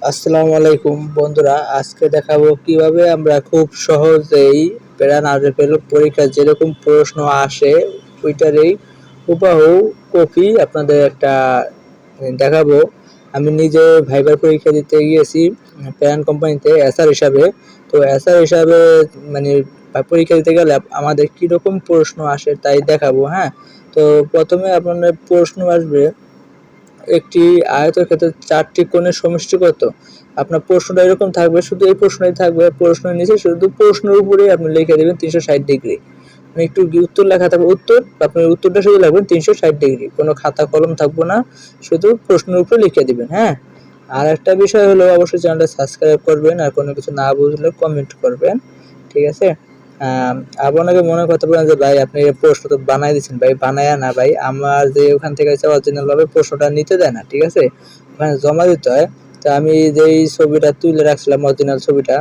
আসসালামু আলাইকুম, বন্ধুরা। আজকে দেখাবো কীভাবে আমরা খুব সহজেই প্যারান আরএফএল পরীক্ষা যেরকম প্রশ্ন আসে, ওইটারই হুবাহু কপি আপনাদের একটা দেখাবো। আমি নিজে ভাইবার পরীক্ষা দিতে গিয়েছি প্যারান কোম্পানিতে এসআর হিসাবে। তো এসআর হিসাবে মানে পরীক্ষা দিতে গেলে আমাদের কীরকম প্রশ্ন আসে তাই দেখাবো হ্যাঁ? তো প্রথমে আপনার প্রশ্ন আসবে একটি আয়তের ক্ষেত্রে চারটি কোণের সমষ্টি কত? আপনার প্রশ্নটা এরকম থাকবে, শুধু এই প্রশ্নই থাকবে, প্রশ্নের নিচে শুধু প্রশ্নের উপরেই আপনি লিখে দেবেন তিনশো ষাট ডিগ্রি। মানে একটু উত্তর লেখা থাকবে, উত্তর, আপনার উত্তরটা শুধু লাগবেন তিনশো ষাট ডিগ্রি। কোনো খাতা কলম থাকব না, শুধু প্রশ্নের উপরে লিখে দিবেন হ্যাঁ? আর একটা বিষয় হলো, অবশ্যই চ্যানেলটা সাবস্ক্রাইব করবেন, আর কোনো কিছু না বুঝলে কমেন্ট করবেন, ঠিক আছে? আপনাকে মনে করতে পারেন যে, ভাই, আপনি প্রশ্ন তো বানাই দিচ্ছেন। ভাই, বানায় না, ভাই, আমার যে ওখান থেকে অরিজিনাল ভাবে প্রশ্নটা নিতে দেয় না, ঠিক আছে? ওখানে জমা দিতে হয়। তো আমি যেই ছবিটা তুলে রাখছিলাম অরিজিনাল ছবিটা,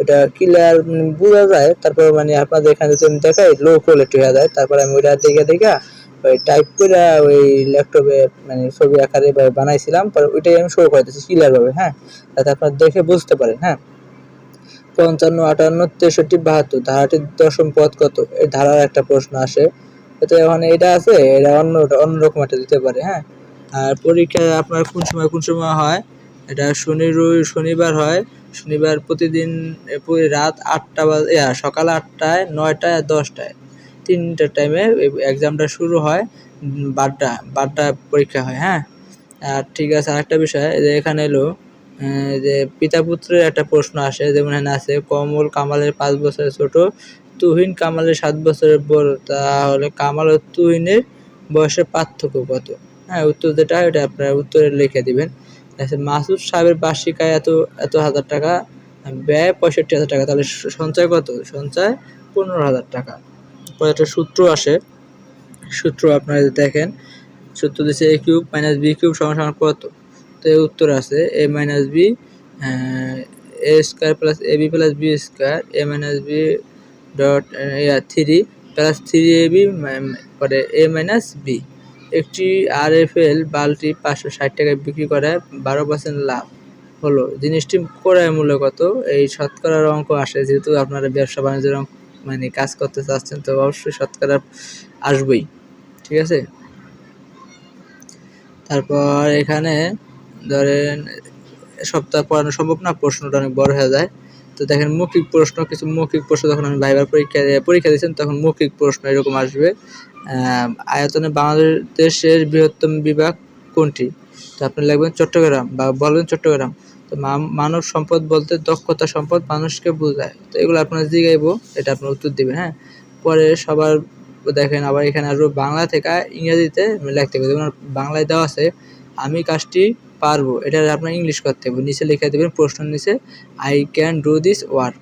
ওটা ক্লিয়ার বোঝা যায়। তারপর মানে আপনাদের এখানে যদি দেখাই লো কোয়ালিটি হয়ে যায়। তারপর আমি ওইটা দেখে দেখে, ওই টাইপ করে ওই ল্যাপটপে মানে ছবি আকারে বানাইছিলাম। পরে ওইটাই আমি শো করে দিচ্ছি ক্লিয়ার ভাবে হ্যাঁ? যাতে আপনারা দেখে বুঝতে পারেন হ্যাঁ? পঞ্চান্ন, আটান্ন, তেষট্টি, বাহাত্তর। ধারাটির দশম পদ কত? এই ধারার একটা প্রশ্ন আসে। তো এখন এটা আছে, এটা অন্য অন্যরকম একটা দিতে পারে হ্যাঁ? আর পরীক্ষা আপনার কোন সময় কোন সময় হয়? এটা শনি শনিবার হয়। শনিবার প্রতিদিন রাত আটটা বাজে সকাল আটটায়, নয়টায় আর দশটায়। তিনটার টাইমে এক্সামটা শুরু হয়, বারটা বারটা পরীক্ষা হয় হ্যাঁ? আর ঠিক আছে, আরেকটা বিষয় এখানে এলো যে পিতা পুত্রের একটা প্রশ্ন আসে যেমন এখানে আছে কমল কামালের পাঁচ বছরের ছোট, তুহিন কামালের সাত বছরের বড়, তাহলে কামাল ও তুহিনের বয়সের পার্থক্য কত? হ্যাঁ উত্তর যেটা ওটা আপনারা উত্তরে লিখে দিবেন। মাসুদ সাহেবের বার্ষিক আয় এত এত হাজার টাকা, ব্যয় পঁয়ষট্টি হাজার টাকা, তাহলে সঞ্চয় কত? সঞ্চয় পনেরো হাজার টাকা। পরে একটা সূত্র আসে, সূত্র আপনারা দেখেন, সূত্র দিচ্ছে A cube minus B cube সমান কত? তো উত্তর আছে, A minus B A square plus A B plus B square A minus B dot three plus three A B পরে এ মাইনাস বি একটি আর এফ এল বাল্টি পাঁচশো ষাট টাকায় বিক্রি করে, বারো পার্সেন্ট লাভ হলো। জিনিসটি ক্রয় মূল্য কত? এই শতকরার অঙ্ক আসে, যেহেতু আপনারা ব্যবসা বাণিজ্যের মানে কাজ করতে চাচ্ছেন, তো অবশ্যই শতকরা আসবেই, ঠিক আছে? তারপর এখানে ধরেন, সপ্তাহ পড়ানো সম্ভব না, প্রশ্নটা অনেক বড় হয়ে যায়। তো দেখেন, মৌখিক প্রশ্ন, কিছু মৌখিক প্রশ্ন যখন আমি ভাইবার পরীক্ষা পরীক্ষা দিয়েছেন তখন মৌখিক প্রশ্ন এরকম আসবে। আয়তনে বাংলাদেশের বৃহত্তম বিভাগ কোনটি? তো আপনি লিখবেন চট্টগ্রাম বা বলবেন চট্টগ্রাম। তো মানব সম্পদ বলতে দক্ষতা সম্পদ মানুষকে বোঝায়। তো এগুলো আপনার জিগাইবো, এটা আপনার উত্তর দিবেন হ্যাঁ? পরে সবার দেখেন, আবার এখানে আসব, বাংলা থেকে ইংরেজিতে লিখতে হবে যেমন বাংলায় দেওয়া আছে আমি কাজটি পারব। এটা আপনার ইংলিশ করতে হবে। নিচে লিখে দেবেন, প্রশ্ন নিচে I can do this work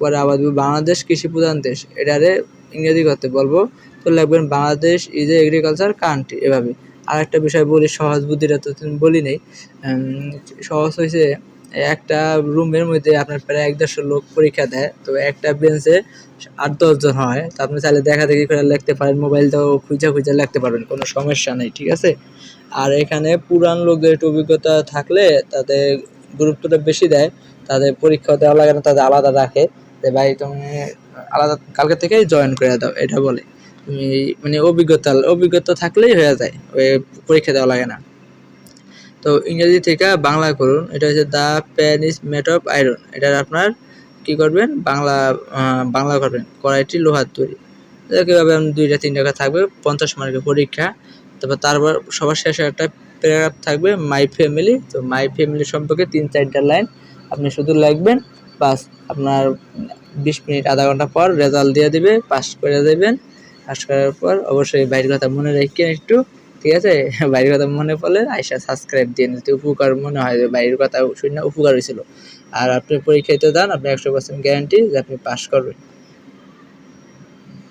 পরে আবার বাংলাদেশ কৃষি প্রধান দেশ। এটারে ইংরেজি করতে বলব। তো লিখবেন, Bangladesh is a agriculture country এভাবে। আর একটা বিষয় বলি, সহজ বুদ্ধিটা তো বলি নেই। সহজ হয়েছে একটা রুমের মধ্যে আপনার প্রায় এক দেড়শো লোক পরীক্ষা দেয়। তো একটা বেঞ্চে আট দশজন হয়। তো আপনি চাইলে দেখা দেখি করে লিখতে পারেন। মোবাইল মোবাইলটাও খুঁজে খুঁজে লিখতে পারবেন। কোনো সমস্যা নেই, ঠিক আছে? আর এখানে পুরান লোকদের একটু অভিজ্ঞতা থাকলে তাদের গুরুত্বটা বেশি দেয়। তাদের পরীক্ষা দেওয়া লাগে না, তাদের আলাদা রাখে। যে ভাই, তুমি আলাদা কালকে থেকেই জয়েন করে দাও, এটা বলে। তুমি মানে অভিজ্ঞতা অভিজ্ঞতা থাকলেই হয়ে যায়, ওই পরীক্ষা দেওয়া লাগে না। তো ইংরেজি থেকে বাংলা করুন এটা হচ্ছে দ্য প্যানিস মেট অফ আয়রন। এটার আপনার কি করবেন? বাংলা বাংলা করবেন, কড়াইটি লোহার তৈরি। কীভাবে দুইটা তিন টাকা থাকবে, পঞ্চাশ মার্কের পরীক্ষা। তারপর তারপর সবার শেষে একটা প্যারাগ্রাফ থাকবে মাই ফ্যামিলি তো মাই ফ্যামিলি সম্পর্কে তিন চারটা লাইন আপনি শুধু লিখবেন, বাস আপনার বিশ মিনিট, আধা ঘণ্টা পর রেজাল্ট দিয়ে দেবে পাস করে দেবেন পাস করার পর অবশ্যই বাইরের কথা মনে রেখে একটু, ঠিক আছে? বাইরের কথা মনে পড়লে আইসা সাবস্ক্রাইব দিয়ে নিতে। উপকার মনে হয় যে বাইরের কথা শুনে উপকার হয়েছিল। আর আপনি পরীক্ষা দিতে দেন আপনি একশো পার্সেন্ট গ্যারান্টি যে আপনি পাস করবেন।